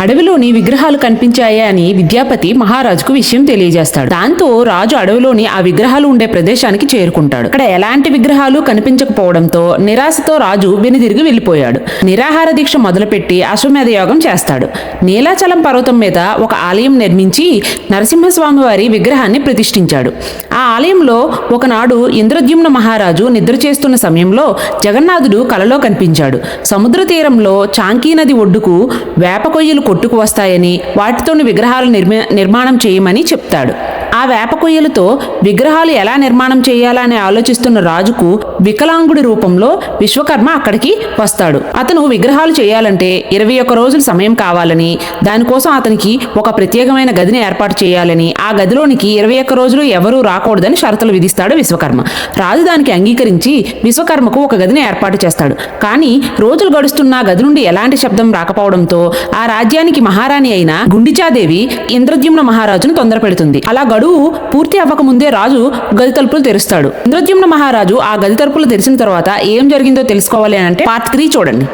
అడవిలోని విగ్రహాలు కనిపించాయా అని విద్యాపతి మహారాజుకు విషయం తెలియజేస్తాడు. దాంతో రాజు అడవిలోని ఆ విగ్రహాలు ఉండే ప్రదేశానికి చేరుకుంటాడు. అక్కడ ఎలాంటి విగ్రహాలు కనిపించకపోవడంతో నిరాశతో రాజు వెనుదిరిగి వెళ్ళిపోయాడు. నిరాహార దీక్ష మొదలుపెట్టి అశ్వమేధ యోగం చేస్తాడు. నీలాచలం పర్వతం మీద ఒక ఆలయం నిర్మించి నరసింహస్వామి వారి విగ్రహాన్ని ప్రతిష్ఠించాడు. ఆ ఆలయంలో ఒకనాడు ఇంద్రద్యుమ్న మహారాజు నిద్ర చేస్తున్న సమయంలో జగన్నాథుడు కలలో కనిపించాడు. సముద్ర తీరంలో చాంకీ నది ఒడ్డుకు వేప కొయ్యలు కొట్టుకు వస్తాయని వాటితోని విగ్రహాలు నిర్మి నిర్మాణం చేయమని చెప్తాడు. ఆ వేప కొయ్యలతో విగ్రహాలు ఎలా నిర్మాణం చేయాలని ఆలోచిస్తున్న రాజుకు వికలాంగుడి రూపంలో విశ్వకర్మ అక్కడికి వస్తాడు. అతను విగ్రహాలు చేయాలంటే ఇరవై ఒక్క రోజులు సమయం కావాలని దానికోసం అతనికి ఒక ప్రత్యేకమైన గదిని ఏర్పాటు చేయాలని ఆ గదిలోనికి ఇరవై ఒక్క రోజులు ఎవరూ రాకూడదని షరతులు విధిస్తాడు విశ్వకర్మ. రాజు దానికి అంగీకరించి విశ్వకర్మకు ఒక గదిని ఏర్పాటు చేస్తాడు. కానీ రోజులు గడుస్తున్న గది నుండి ఎలాంటి శబ్దం రాకపోవడంతో ఆ రాజ్యానికి మహారాణి అయిన గుండిచాదేవి ఇంద్రద్యుమ్న మహారాజును తొందర పెడుతుంది అలా గడువు పూర్తి అవ్వక ముందే రాజు గది తలుపులు తెరుస్తాడు. ఇంద్రద్యుమ్న మహారాజు ఆ గది తలుపులు తెరిచిన తర్వాత ఏం జరిగిందో తెలుసుకోవాలి అని అంటే పార్ట్ త్రీ చూడండి.